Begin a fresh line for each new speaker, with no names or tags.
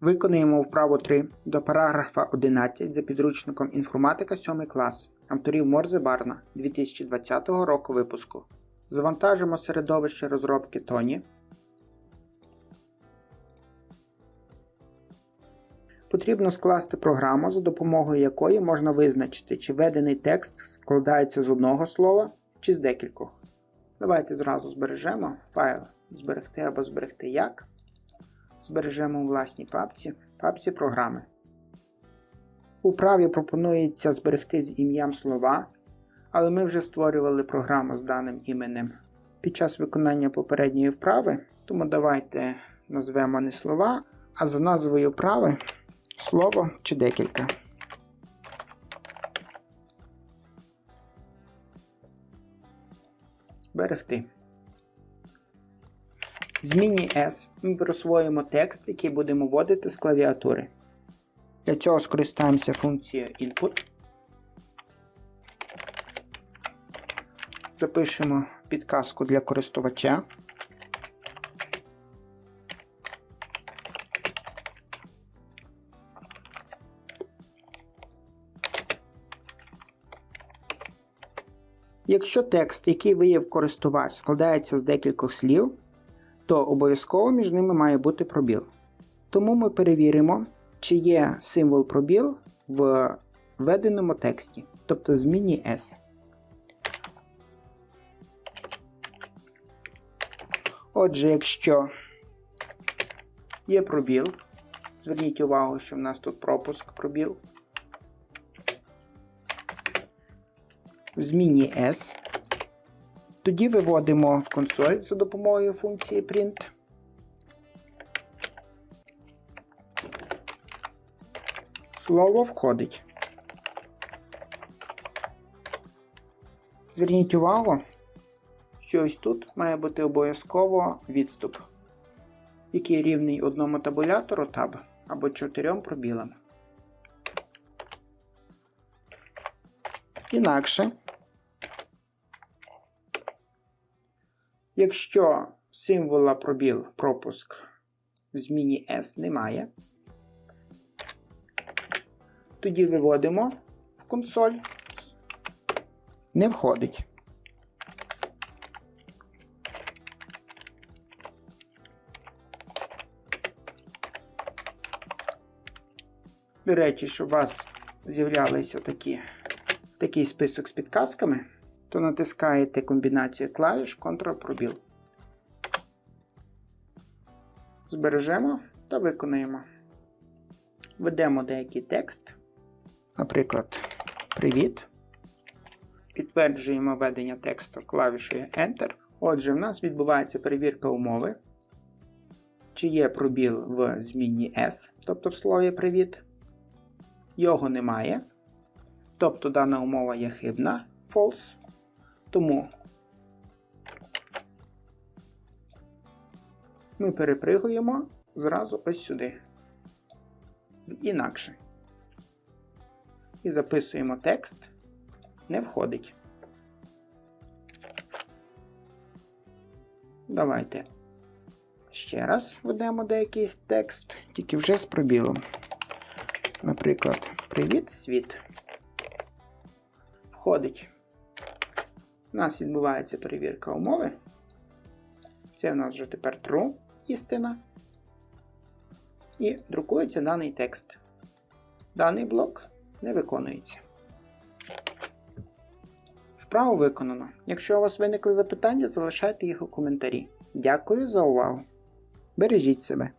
Виконуємо вправу 3 до параграфа 11 за підручником інформатика 7 клас авторів Морзе Барна 2020 року випуску. Завантажимо середовище розробки Тоні. Потрібно скласти програму, за допомогою якої можна визначити, чи введений текст складається з одного слова чи з декількох. Давайте зразу збережемо файл зберегти або зберегти як. Збережемо у власній папці, папці програми. У праві пропонується зберегти з ім'ям слова, але ми вже створювали програму з даним іменем під час виконання попередньої вправи, тому давайте назвемо не слова, а за назвою вправи слово чи декілька. Зберегти. Зміні S ми присвоїмо текст, який будемо вводити з клавіатури. Для цього скористаємося функцією input. Запишемо підказку для користувача. Якщо текст, який виявив користувач, складається з декількох слів, то обов'язково між ними має бути пробіл. Тому ми перевіримо, чи є символ пробіл в введеному тексті, тобто зміні S. Отже, якщо є пробіл, зверніть увагу, що в нас тут пропуск пробіл. В зміні S. Тоді виводимо в консоль за допомогою функції print. Слово входить. Зверніть увагу, що ось тут має бути обов'язково відступ, який рівний одному табулятору таб або чотирьом пробілам. Інакше. Якщо символа пробіл пропуск в зміні S немає, тоді виводимо в консоль. Не входить. До речі, щоб у вас з'являлися такі, такий список з підказками, то натискаєте комбінацію клавіш Ctrl-пробіл. Збережемо та виконаємо. Введемо деякий текст. Наприклад, Привіт. Підтверджуємо введення тексту клавішею Enter. Отже, в нас відбувається перевірка умови. Чи є пробіл в зміні S, тобто в слові Привіт. Його немає. Тобто дана умова є хибна false. Тому ми перепригуємо зразу ось сюди. Інакше. І записуємо текст. Не входить. Давайте ще раз введемо деякий текст, тільки вже з пробілом. Наприклад, Привіт, світ. Входить. У нас відбувається перевірка умови. Це в нас вже тепер true істина. І друкується даний текст. Даний блок не виконується. Вправо виконано. Якщо у вас виникли запитання, залишайте їх у коментарі. Дякую за увагу. Бережіть себе.